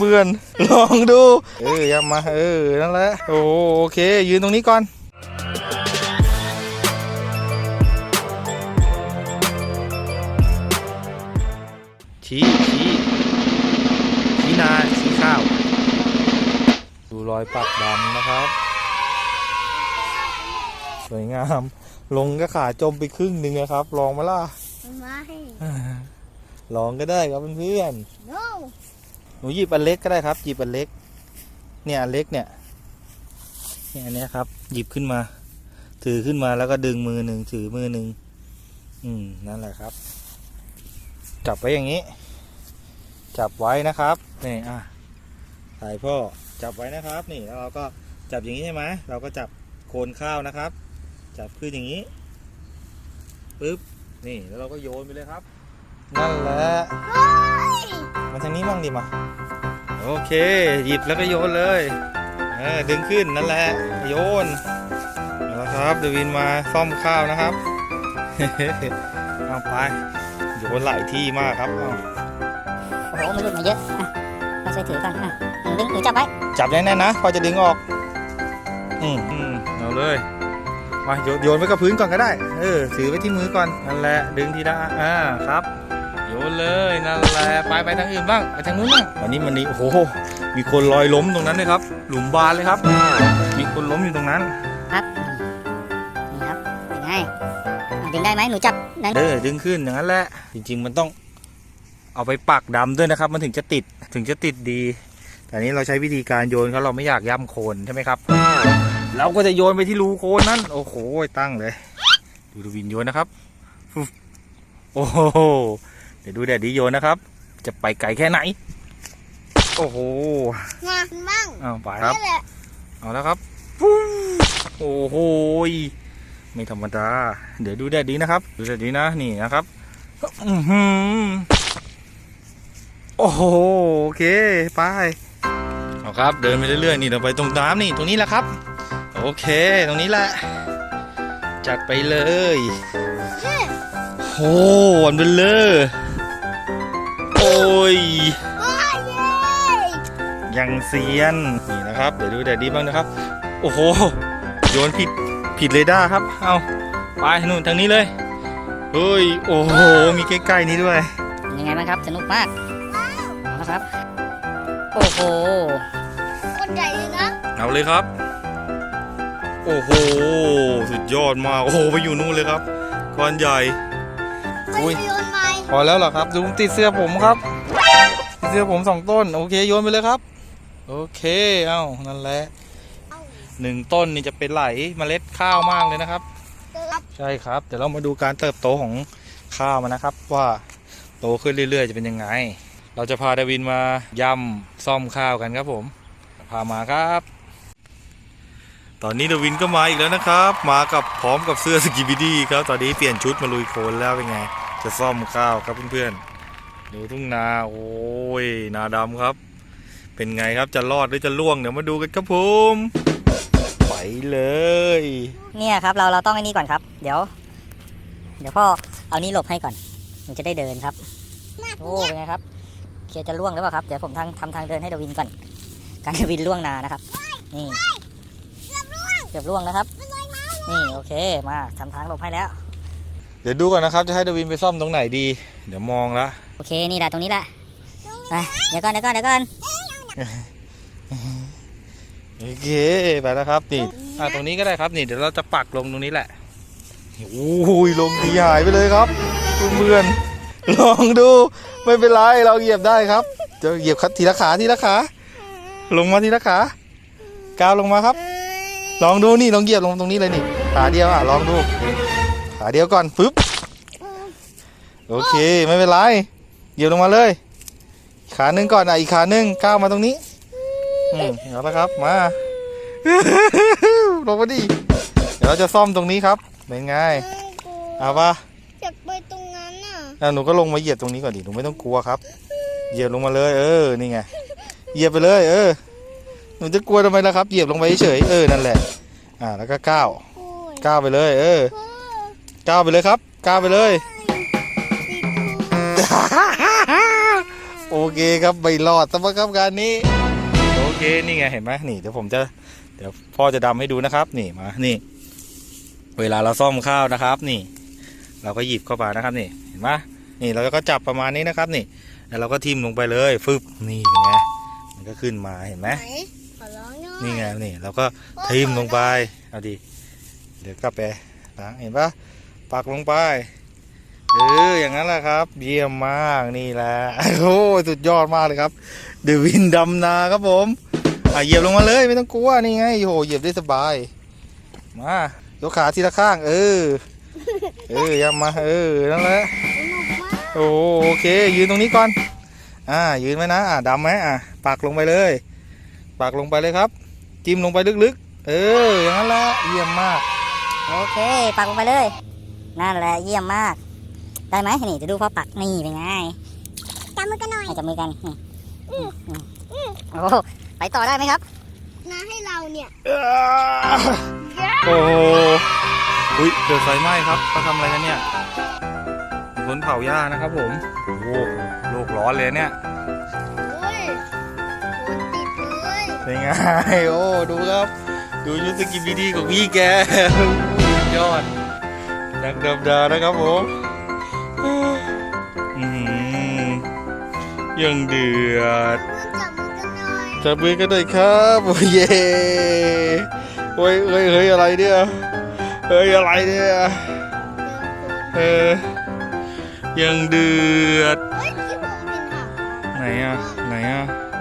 เพื่อนๆลองดู เออย้ำมา เออ นั่นแหละโอ้โอเค ยืนตรงนี้ก่อนชี้ชี้ชี้นาชี้ข้าว ดูรอยปักดำนะครับ สวยงาม ลงก็ขาจมไปครึ่งหนึ่งนะครับ ลองมาล่ะไม่ลองก็ได้ครับเพื่อน no ๆห นูหยิบอันเล็กก็ได้ครับ หยิบอันเล็ก เนี่ยอันเล็กเนี่ยเนี่ยอันเนี้ยครับ หยิบขึ้นมา ถือขึ้นมาแล้วก็ดึงมือหนึ่งถือมือหนึ่งอืมนั่นแหละครับ จับไว้อย่างนี้ จับไว้นะครับนี่อะถ่ายพ่อจับไว้นะครับ นี่แล้วเราก็จับอย่างนี้ใช่ไหมเราก็จับโคนข้าวนะครับ จับขึ้นอย่างนี้ปึ๊บนี่แล้วเราก็โยนไปเลยครับ นั่นแหละ มาทางนี้บ้างดิมาโอเค หยิบแล้วก็โยนเลยเออดึงขึ้นนั่นแหละโยนเอาละครับเดวินมาซ่อมข้าวนะครับเอาไปโยนหลายที่มากครับเอาโอ้โหมันหลุดมาเยอะอะเราช่วยถือก่อนอะหนูดึงหนูจับไว้จับแน่นๆนะพอจะดึงออกอืมอืมเอาเลยมาโยนโยนไว้กับพื้นก่อนก็ได้ เออถือไว้ที่มือก่อนนั่นแหละดึงทีละอ่าครับโย นเลยนั่นแหละไปไปทางอื่นบ้างไปทางนู้นบ้างวันนี้มันนี่โอ้โหมีคนลอยล้มตรงนั้นเลยครับ หลุมบานเลยครับ มีคนล้มอยู่ตรงนั้นครับนี่ครับเป็นไงอะดึงได้ไหมหนูจับนั้นเออดึงขึ้นอย่างนั้นแหละจริง ๆ มันต้องเอาไปปักดำด้วยนะครับ มันถึงจะติดถึงจะติดดี แต่นี้เราใช้วิธีการโยนเขาเราไม่อยากย่ำโคนใช่ไหมครับ เราก็จะโยนไปที่รูโคนนั้นโอ้โหตั้งเลย ดูดูวินโยนนะครับฟุ๊บโอ้โห เดี๋ยวดูแดดดีโยนนะครับ จะไปไกลแค่ไหน โอ้โหงานบ้างอ้าวไปครับ นี่แหละเอาแล้วครับฟู้โอ้โหยไม่ธรรมดา เดี๋ยวดูแดดดีนะครับ ดูแดดดีนะนี่นะครับอื้อหือโอ้โหโอเคไปเอาครับ เดินไปเรื่อยๆนี่เราไปตรงน้ำนี่ตรงนี้แหละครับ โอเค ตรงนี้แหละ จัดไปเลยโอ้วันเบลเลอร์โอ้ ยยังเซียนนี่นะครับ เดี๋ยวดูแดดดีบ้างนะครับ โอ้โห โยนผิดผิดเลยด้าครับ เอาไปนู่นทางนี้เลยเฮ้ยโอ้โห มีใกล้ๆนี้ด้วยเป็นยังไงบ้างครับ สนุกมากเอาละครับ โอ้โหคนใหญ่เลยนะ เอาเลยครับ โอ้โห สุดยอดมาก โอ้โห ไปอยู่นู่นเลยครับก้อนใหญ่ไม่อุ้ยโยนไม้พ อแล้วเหรอครับดูติดเสื้อผมครับติดเสื้อผมสองต้น โอเคโยนไปเลยครับ โอเคเอ้านั่นแหละหนึ่งต้นนี่จะเป็นไหลเมล็ดข้าวมากเลยนะครับ ใช่ครับ เดี๋ยวเรามาดูการเติบโตของข้าวมันนะครับ ว่าโตขึ้นเรื่อย ๆ จะเป็นยังไง เราจะพาดาวินมายำซ่อมข้าวกันครับผม พามาครับ ตอนนี้ดาวินก็มาอีกแล้วนะครับ มากับพร้อมกับเสื้อสกิบิดี้ครับ ตอนนี้เปลี่ยนชุดมาลุยโคลนแล้วเป็นไง จะซ่อมข้าวครับเพื่อนๆดูทุ่งนาโอ้ยนาดำครับ เป็นไงครับจะรอดหรือจะล่วงเดี๋ยวมาดูกันครับผมไปเลย เนี่ยครับเราเราต้องไอ้นี่ก่อนครับ เดี๋ยว เดี๋ยวพ่อเอานี่หลบให้ก่อนหนูจะได้เดินครับโอ้เป็นไงครับ เคียร์จะล่วงหรือเปล่าครับเดี๋ยวผมทางทำทางเดินให้ดวินก่อน การดวินล่วงนานะครับ นี่เกือบล่วงนะครับ นี่โอเคมาทำทางหลบให้แล้ว เดี๋ยวดูก่อนนะครับ จะให้ดาวินไปซ่อมตรงไหนดี เดี๋ยวมองละโอเคนี่แหละตรงนี้แหละไปเดี๋ยวก่อนเดี๋ยวก่อนเดี๋ยวก่อนโอเคไปแล้วครับนี่อะตรงนี้ก็ได้ครับนี่เดี๋ยวเราจะปักลงตรงนี้แหละโอ้ยลงดีหายไปเลยครับเพื่อนๆลองดูไม่เป็นไรเราเหยียบได้ครับจะเหยียบทีละขาทีละขาลงมาทีละขาก้าวลงมาครับ ลองดูนี่ลองเหยียบลงตรงนี้เลยนี่ขาเดียวอะลองดูขาเดียวก่อนปึ๊บ โอเคไม่เป็นไรเหยียบลงมาเลย ขาหนึ่งก่อนอะอีกขาหนึ่งก้าวมาตรงนี้อืมเอาละครับมาลงมาดิเดี๋ยวเราจะซ่อมตรงนี้ครับเป็นไงเอาปะอยากไปตรงนั้นน่ะอะหนูก็ลงมาเหยียบตรงนี้ก่อนดิหนูไม่ต้องกลัวครับ เหยียบลงมาเลย เออนี่ไงเหยียบไปเลย เออหนูจะกลัวทำไมล่ะครับเหยียบลงไปเฉยๆเออนั่นแหละ อ่าแล้วก็ก้าวโอ้ยก้าวไปเลย เออพ่อก้าวไปเลยครับก้าวไปเลยติด โอเคครับไม่รอดสำหรับการนี้ โอเคนี่ไงเห็นไหมนี่เดี๋ยวผมจะเดี๋ยวพ่อจะดำให้ดูนะครับนี่มานี่ เวลาเราซ่อมข้าวนะครับ นี่ เราก็หยิบเข้ามานะครับนี่เห็นไหมนี่เราก็จับประมาณนี้นะครับ นี่ แล้วเราก็ทิ่มลงไปเลยฟึบนี่เป็นไงมันก็ขึ้นมาเห็นไหมไหนขอร้องหน่อยนี่ไงนี่เราก็ทิ่มลงไปเอาดิเดี๋ยวกลับไปนะเห็นปะปักลงไป เอออย่างนั้นแหละครับ เยี่ยมมากนี่แหละโอ้ยสุดยอดมากเลยครับเดวินดำนาครับผมอะเหยียบลงมาเลยไม่ต้องกลัวนี่ไงโอ้โหเหยียบได้สบาย มายกขาทีละข้าง เออ เออย้ำมาเออนั่นแหละสนุกมากโอ้โอเค ยืนตรงนี้ก่อน อ่า ยืนไว้นะอ่าดำไหมอ่าปักลงไปเลยปักลงไปเลยครับ จิ้มลงไปลึกๆ เอออย่างนั้นแหละเยี่ยมมาก โอเคปักลงไปเลย นั่นแหละเยี่ยมมาก ได้ไหมนี่จะดูพ่อปักนี่เป็นไงจับมือกันหน่อยให้จับมือกันนี่อืมโอ้ไปต่อได้ไหมครับนะให้เราเนี่ยโอ้โหอุ้ยเกิดไฟไหม้ครับเขาทำอะไรกันเนี่ยคนเผาหญ้านะครับผมโอ้โหโลกร้อนเลยเนี่ยโอ้ยโดนติดเลยเป็นไงโอ้ดูครับ ดูยุทธกิจดีๆของพี่แกยอดนักดำดานะครับผม ยังเดือดมือจับมือกันหน่อยจับมือกันหน่อยครับโอ้ยเย่โอ้ยเฮ้ยเฮ้ยอะไรเนี่ยเฮ้ยอะไรเนี่ยเดี๋ยวคุณเออยังเดือดเฮ้ยที่ผมเป็นค่ะไหนอะไหนอะเ